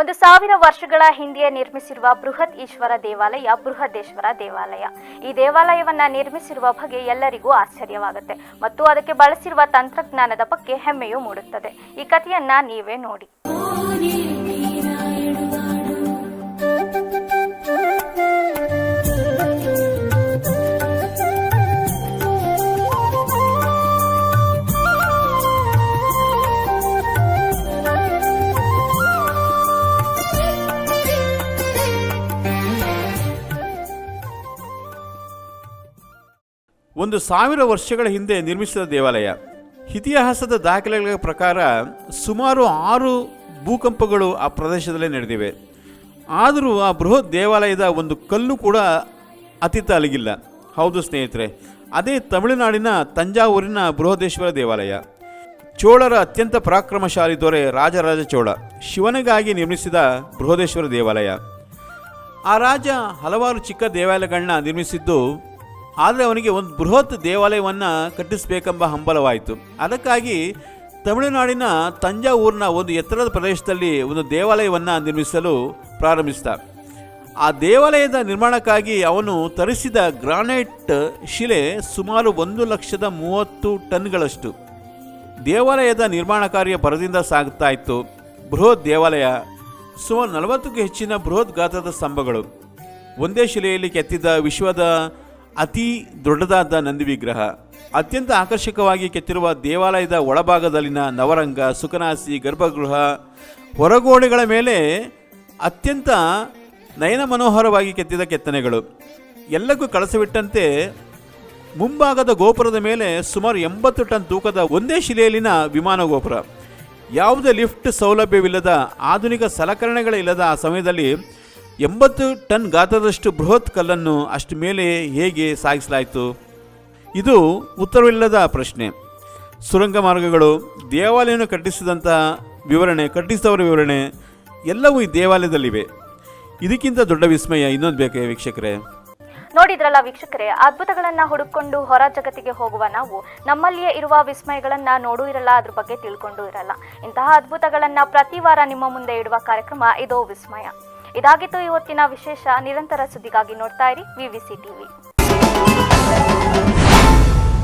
ಒಂದು ಸಾವಿರ ವರ್ಷಗಳ ಹಿಂದೆಯೇ ನಿರ್ಮಿಸಿರುವ ಬೃಹತ್ ಈಶ್ವರ ದೇವಾಲಯ, ಬೃಹದೇಶ್ವರ ದೇವಾಲಯ. ಈ ದೇವಾಲಯವನ್ನ ನಿರ್ಮಿಸಿರುವ ಬಗ್ಗೆ ಎಲ್ಲರಿಗೂ ಆಶ್ಚರ್ಯವಾಗುತ್ತೆ. ಮತ್ತು ಅದಕ್ಕೆ ಬಳಸಿರುವ ತಂತ್ರಜ್ಞಾನದ ಬಗ್ಗೆ ಹೆಮ್ಮೆಯೂ ಮೂಡುತ್ತದೆ. ಈ ಕಥೆಯನ್ನ ನೀವೇ ನೋಡಿ. ಒಂದು ಸಾವಿರ ವರ್ಷಗಳ ಹಿಂದೆ ನಿರ್ಮಿಸಿದ ದೇವಾಲಯ. ಇತಿಹಾಸದ ದಾಖಲೆಗಳ ಪ್ರಕಾರ ಸುಮಾರು ಆರು ಭೂಕಂಪಗಳು ಆ ಪ್ರದೇಶದಲ್ಲೇ ನಡೆದಿವೆ. ಆದರೂ ಆ ಬೃಹತ್ ದೇವಾಲಯದ ಒಂದು ಕಲ್ಲು ಕೂಡ ಅತಿತ ಅಲಗಿಲ್ಲ ಹೌದು ಸ್ನೇಹಿತರೆ, ಅದೇ ತಮಿಳುನಾಡಿನ ತಂಜಾವೂರಿನ ಬೃಹದೇಶ್ವರ ದೇವಾಲಯ. ಚೋಳರ ಅತ್ಯಂತ ಪರಾಕ್ರಮಶಾಲಿ ದೊರೆ ರಾಜರಾಜ ಚೋಳ ಶಿವನಿಗಾಗಿ ನಿರ್ಮಿಸಿದ ಬೃಹದೇಶ್ವರ ದೇವಾಲಯ. ಆ ರಾಜ ಹಲವಾರು ಚಿಕ್ಕ ದೇವಾಲಯಗಳನ್ನ ನಿರ್ಮಿಸಿದ್ದು ಆದರೆ ಅವನಿಗೆ ಒಂದು ಬೃಹತ್ ದೇವಾಲಯವನ್ನು ಕಟ್ಟಿಸಬೇಕೆಂಬ ಹಂಬಲವಾಯಿತು. ಅದಕ್ಕಾಗಿ ತಮಿಳುನಾಡಿನ ತಂಜಾವೂರಿನ ಒಂದು ಎತ್ತರದ ಪ್ರದೇಶದಲ್ಲಿ ಒಂದು ದೇವಾಲಯವನ್ನು ನಿರ್ಮಿಸಲು ಪ್ರಾರಂಭಿಸಿದ ಆ ದೇವಾಲಯದ ನಿರ್ಮಾಣಕ್ಕಾಗಿ ಅವನು ತರಿಸಿದ ಗ್ರಾನೈಟ್ ಶಿಲೆ ಸುಮಾರು ಒಂದು ಲಕ್ಷದ ಮೂವತ್ತು ಟನ್ಗಳಷ್ಟು. ದೇವಾಲಯದ ನಿರ್ಮಾಣ ಕಾರ್ಯ ಭರದಿಂದ ಸಾಗುತ್ತಾ ಇತ್ತು ಬೃಹತ್ ದೇವಾಲಯ, ಸುಮಾರು ನಲವತ್ತಕ್ಕೂ ಹೆಚ್ಚಿನ ಬೃಹತ್ ಗಾತ್ರದ ಸ್ತಂಭಗಳು. ಒಂದೇ ಶಿಲೆಯಲ್ಲಿ ಕೆತ್ತಿದ ವಿಶ್ವದ ಅತಿ ದೊಡ್ಡದಾದ ನಂದಿ ವಿಗ್ರಹ, ಅತ್ಯಂತ ಆಕರ್ಷಕವಾಗಿ ಕೆತ್ತಿರುವ ದೇವಾಲಯದ ಒಳಭಾಗದಲ್ಲಿನ ನವರಂಗ ಸುಖನಾಸಿ ಗರ್ಭಗೃಹ, ಹೊರಗೋಡೆಗಳ ಮೇಲೆ ಅತ್ಯಂತ ನಯನ ಮನೋಹರವಾಗಿ ಕೆತ್ತಿದ ಕೆತ್ತನೆಗಳು. ಎಲ್ಲಕ್ಕೂ ಕಳಸವಿಟ್ಟಂತೆ ಮುಂಭಾಗದ ಗೋಪುರದ ಮೇಲೆ ಸುಮಾರು ಎಂಬತ್ತು ಟನ್ ತೂಕದ ಒಂದೇ ಶಿಲೆಯಲ್ಲಿನ ವಿಮಾನ ಗೋಪುರ. ಯಾವುದೇ ಲಿಫ್ಟ್ ಸೌಲಭ್ಯವಿಲ್ಲದ ಆಧುನಿಕ ಸಲಕರಣೆಗಳಿಲ್ಲದ ಆ ಸಮಯದಲ್ಲಿ ಎಂಬತ್ತು ಟನ್ ಗಾತ್ರದಷ್ಟು ಬೃಹತ್ ಕಲ್ಲನ್ನು ಅಷ್ಟು ಮೇಲೆ ಹೇಗೆ ಸಾಗಿಸಲಾಯಿತು? ಇದು ಉತ್ತರವಿಲ್ಲದ ಪ್ರಶ್ನೆ. ಸುರಂಗ ಮಾರ್ಗಗಳು, ದೇವಾಲಯವನ್ನು ಕಟ್ಟಿಸಿದಂಥ ವಿವರಣೆ, ಕಟ್ಟಿಸಿದವರ ವಿವರಣೆ ಎಲ್ಲವೂ ಈ ದೇವಾಲಯದಲ್ಲಿವೆ. ಇದಕ್ಕಿಂತ ದೊಡ್ಡ ವಿಸ್ಮಯ ಇನ್ನೊಂದು ಬೇಕೇ ವೀಕ್ಷಕರೇ? ನೋಡಿದ್ರಲ್ಲ ವೀಕ್ಷಕರೇ, ಅದ್ಭುತಗಳನ್ನ ಹುಡುಕೊಂಡು ಹೊರ ಜಗತ್ತಿಗೆ ಹೋಗುವ ನಾವು ನಮ್ಮಲ್ಲಿಯೇ ಇರುವ ವಿಸ್ಮಯಗಳನ್ನ ನೋಡೂ ಇರಲ್ಲ, ಅದ್ರ ಬಗ್ಗೆ ತಿಳ್ಕೊಂಡು ಇರಲ್ಲ. ಇಂತಹ ಅದ್ಭುತಗಳನ್ನ ಪ್ರತಿ ವಾರ ನಿಮ್ಮ ಮುಂದೆ ಇಡುವ ಕಾರ್ಯಕ್ರಮ, ಇದೋ ವಿಸ್ಮಯ. ಇದಾಗಿತ್ತು ಇವತ್ತಿನ ವಿಶೇಷ. ನಿರಂತರ ಸುದ್ದಿಗಾಗಿ ನೋಡ್ತಾ ಇರಿ ವಿವಿಸಿ ಟಿವಿ